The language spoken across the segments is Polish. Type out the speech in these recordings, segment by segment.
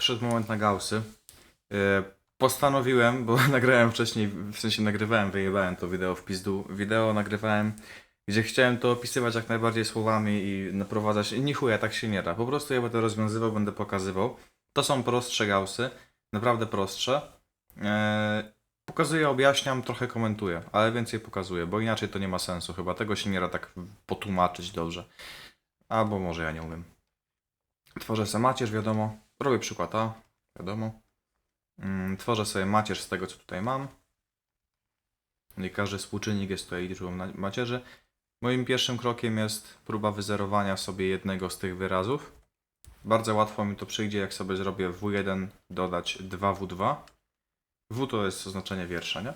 przed moment na Gaussy. E, Postanowiłem, bo nagrałem wcześniej, w sensie nagrywałem, wyjebałem to wideo w pizdu. Wideo nagrywałem, gdzie chciałem to opisywać jak najbardziej słowami i naprowadzać. Chuja, tak się nie da. Po prostu ja będę rozwiązywał, będę pokazywał. To są prostsze Gaussy, naprawdę prostsze. E, Pokazuję, objaśniam, trochę komentuję, ale więcej pokazuję, bo inaczej to nie ma sensu chyba. Tego się nie da tak potłumaczyć dobrze. Albo może ja nie umiem. Tworzę sobie macierz, wiadomo. Robię przykład A, wiadomo. Mm, Tworzę sobie macierz z tego, co tutaj mam. I każdy współczynnik jest tutaj liczbą macierzy. Moim pierwszym krokiem jest próba wyzerowania sobie jednego z tych wyrazów. Bardzo łatwo mi to przyjdzie, jak sobie zrobię W1 dodać 2W2. W to jest oznaczenie wiersza, nie?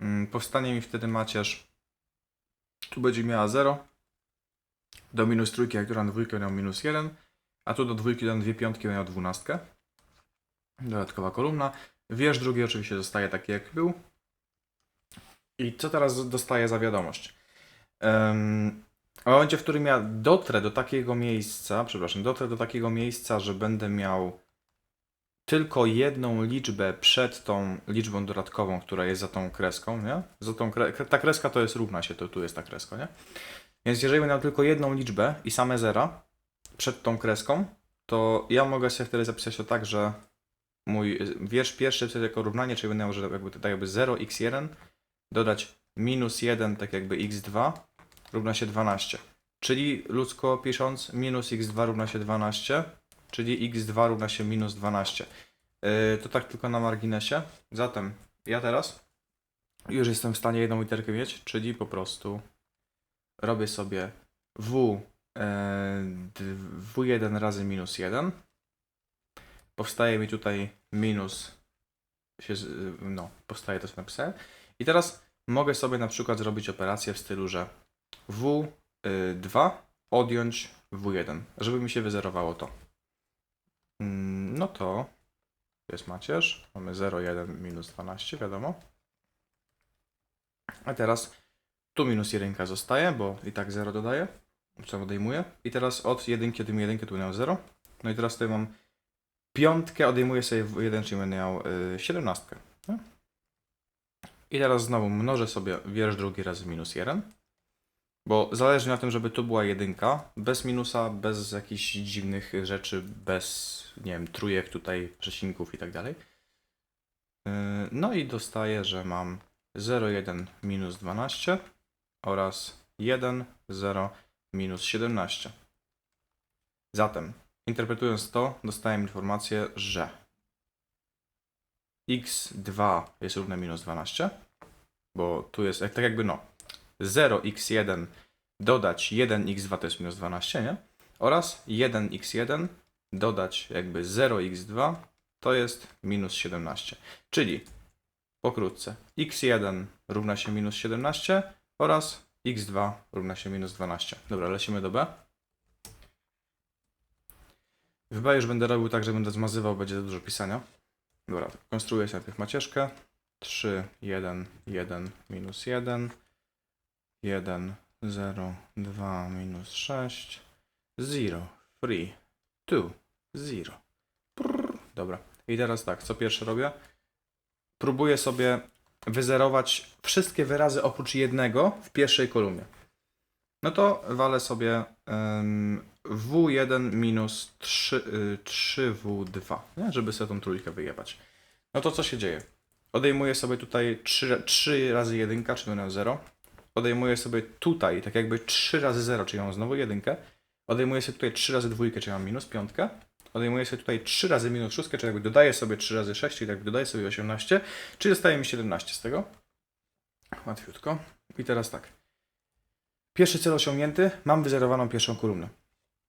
Mm, Powstanie mi wtedy macierz. Tu będzie miała 0. Do minus trójki, jak dodam dwójkę, miał minus 1. A tu do dwójki dodam dwie piątki, miał dwunastkę. Dodatkowa kolumna. Wiersz drugi oczywiście zostaje taki, jak był. I co teraz dostaję za wiadomość? Um, w momencie, w którym ja dotrę do takiego miejsca, przepraszam, dotrę do takiego miejsca, że będę miał tylko jedną liczbę przed tą liczbą dodatkową, która jest za tą kreską, nie? Za tą kre... Ta kreska to jest równa się, to tu jest ta kreska, nie? Więc jeżeli będę miał tylko jedną liczbę i same zera przed tą kreską, to ja mogę sobie wtedy zapisać to tak, że mój wiersz pierwszy wtedy jako równanie, czyli będę miał, jakby tak jakby 0x1 dodać minus 1, tak jakby x2 równa się 12. Czyli ludzko pisząc, minus x2 równa się 12, czyli x2 równa się minus 12. Yy, to tak tylko na marginesie. Zatem ja teraz już jestem w stanie jedną literkę mieć, czyli po prostu robię sobie w w1 razy minus 1. Powstaje mi tutaj minus, się, no, powstaje to, co napisałem. I teraz mogę sobie na przykład zrobić operację w stylu, że w2 odjąć w1, żeby mi się wyzerowało to. Mm, No to jest macierz. Mamy 0,1 minus 12, wiadomo. A teraz tu minus 1 zostaje, bo i tak 0 dodaję. Co odejmuję. I teraz od 1 kiedy mi 1 tu miał 0. No i teraz tutaj mam piątkę, odejmuję sobie 1, czyli będę miał y, 17. nie? I teraz znowu mnożę sobie wiersz drugi razy minus 1. Bo zależy na tym, żeby tu była jedynka, bez minusa, bez jakichś dziwnych rzeczy, bez, nie wiem, trójek tutaj, przecinków i tak dalej. Yy, No i dostaję, że mam 0,1 minus 12 oraz 1, 0 minus 17. Zatem, interpretując to, dostałem informację, że x2 jest równe minus 12, bo tu jest tak jakby no 0x1 dodać 1x2 to jest minus 12, nie? Oraz 1x1 dodać jakby 0x2 to jest minus 17. Czyli pokrótce x1 równa się minus 17 oraz x2 równa się minus 12. Dobra, lecimy do B. W B już będę robił tak, że będę zmazywał, będzie dużo pisania. Dobra, konstruuję sobie najpierw macierzkę. 3, 1, 1, minus 1. 1, 0, 2, minus 6, 0, 3, 2, 0. Prrr. Dobra. I teraz tak, co pierwsze robię? Próbuję sobie wyzerować wszystkie wyrazy oprócz jednego w pierwszej kolumnie. No to walę sobie em, W1 minus 3, y, 3W2, nie? żeby sobie tą trójkę wyjebać. No to co się dzieje? Odejmuję sobie tutaj 3, 3 razy 1, czyli będę miał 0 odejmuję sobie tutaj, tak jakby 3 razy 0, czyli mam znowu jedynkę. Odejmuję sobie tutaj 3 razy dwójkę, czyli mam minus piątkę. Odejmuję sobie tutaj 3 razy minus szóstkę, czyli jakby dodaję sobie 3 razy 6, czyli jakby dodaję sobie 18, czyli zostaje mi 17 z tego. Łatwiutko. I teraz tak. Pierwszy cel osiągnięty, mam wyzerowaną pierwszą kolumnę.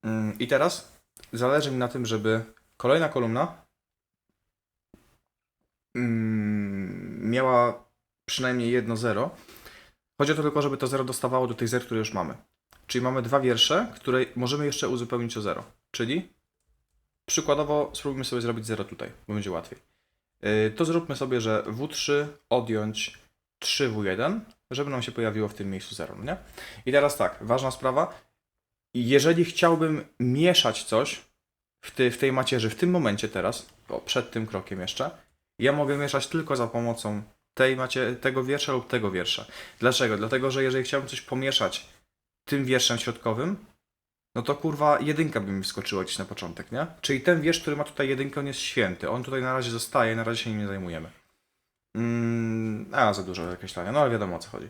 Mm, I teraz zależy mi na tym, żeby kolejna kolumna mm, miała przynajmniej jedno zero. Chodzi o to tylko, żeby to 0 dostawało do tych zer, które już mamy. Czyli mamy dwa wiersze, które możemy jeszcze uzupełnić o 0. Czyli przykładowo spróbujmy sobie zrobić 0 tutaj, bo będzie łatwiej. Yy, To zróbmy sobie, że W3 odjąć 3W1, żeby nam się pojawiło w tym miejscu 0, no nie? I teraz tak, ważna sprawa. Jeżeli chciałbym mieszać coś w, ty, w tej macierzy, w tym momencie teraz, o, przed tym krokiem jeszcze, ja mogę mieszać tylko za pomocą tej macie, tego wiersza lub tego wiersza. Dlaczego? Dlatego, że jeżeli chciałbym coś pomieszać tym wierszem środkowym, no to kurwa jedynka by mi wskoczyła gdzieś na początek, nie? Czyli ten wiersz, który ma tutaj jedynkę, on jest święty. On tutaj na razie zostaje, na razie się nim nie zajmujemy. Mm, a, za dużo określania, no ale wiadomo o co chodzi.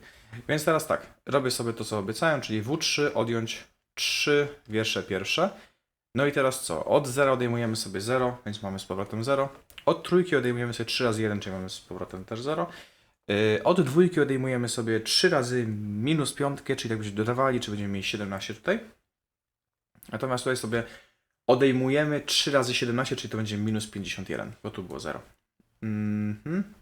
Więc teraz tak, robię sobie to, co obiecałem, czyli W3 odjąć 3 wiersze pierwsze. No i teraz co? Od 0 odejmujemy sobie 0, więc mamy z powrotem 0. Od trójki odejmujemy sobie 3 razy 1, czyli mamy z powrotem też 0. Yy, Od dwójki odejmujemy sobie 3 razy minus piątkę, czyli tak byśmy dodawali, czy będziemy mieli 17 tutaj. Natomiast tutaj sobie odejmujemy 3 razy 17, czyli to będzie minus 51, bo tu było 0. Mhm.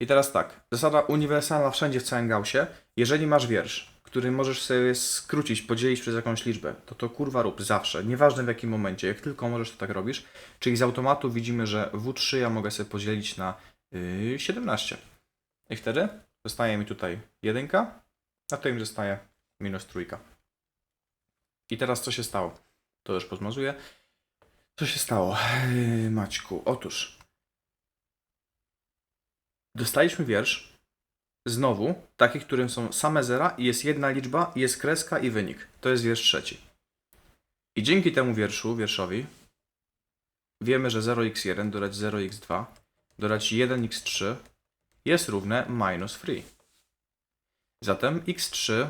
I teraz tak, zasada uniwersalna wszędzie w całym Gaussie. Jeżeli masz wiersz, który możesz sobie skrócić, podzielić przez jakąś liczbę, to to kurwa rób zawsze, nieważne w jakim momencie, jak tylko możesz, to tak robisz. Czyli z automatu widzimy, że W3 ja mogę sobie podzielić na yy, 17. I wtedy zostaje mi tutaj jedynka, a tutaj mi zostaje minus trójka. I teraz co się stało? To już pozmazuję. Co się stało, Maćku? Otóż dostaliśmy wiersz, znowu, taki, którym są same zera i jest jedna liczba, jest kreska i wynik. To jest wiersz trzeci. I dzięki temu wierszu, wierszowi, wiemy, że 0x1 dodać 0x2 dodać 1x3 jest równe minus free. Zatem x3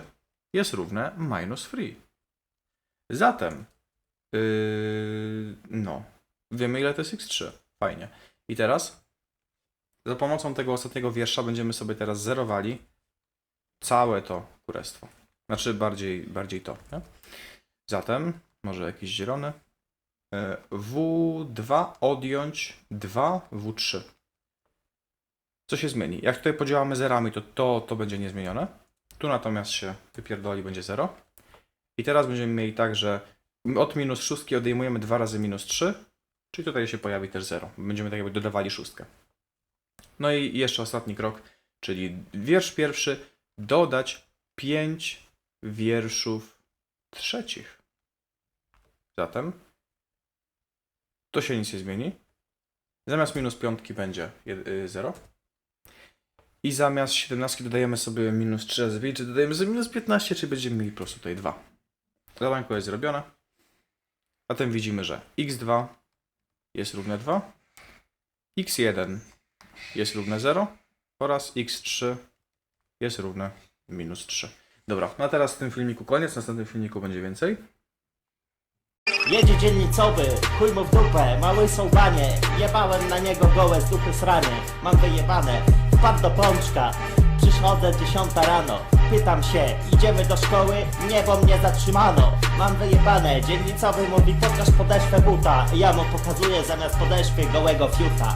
jest równe minus free. Zatem, yy, no, wiemy ile to jest x3. Fajnie. I teraz za pomocą tego ostatniego wiersza będziemy sobie teraz zerowali całe to królestwo. Znaczy bardziej, bardziej to. Nie? Zatem, może jakiś zielony. E, W2 odjąć 2 W3. Co się zmieni? Jak tutaj podziałamy zerami, to to, to będzie niezmienione. Tu natomiast się wypierdoli, będzie 0. I teraz będziemy mieli tak, że od minus szóstki odejmujemy 2 razy minus 3, czyli tutaj się pojawi też 0. Będziemy tak jakby dodawali szóstkę. No i jeszcze ostatni krok, czyli wiersz pierwszy, dodać 5 wierszów trzecich. Zatem to się nic nie zmieni. Zamiast minus piątki będzie 0. I zamiast 17 dodajemy sobie minus 3 razy 5, czy dodajemy sobie minus 15, czy będziemy mieli po prostu tutaj 2. Zadanko jest zrobione. Zatem widzimy, że x2 jest równe 2, x1 jest równe 0 oraz x3 jest równe minus 3. Dobra, no a teraz w tym filmiku koniec, w następnym filmiku będzie więcej. Jedzie dzielnicowy, chuj mu w dupę, mały sołbanie Jebałem na niego gołe z dupy sranie Mam wyjebane, wpadł do pączka Przychodzę dziesiąta rano. Pytam się, idziemy do szkoły? Nie, bo mnie zatrzymano. Mam wyjebane, dzielnicowy mówi pokaż podeszwę buta. Ja mu pokazuję zamiast podeszwy gołego fiuta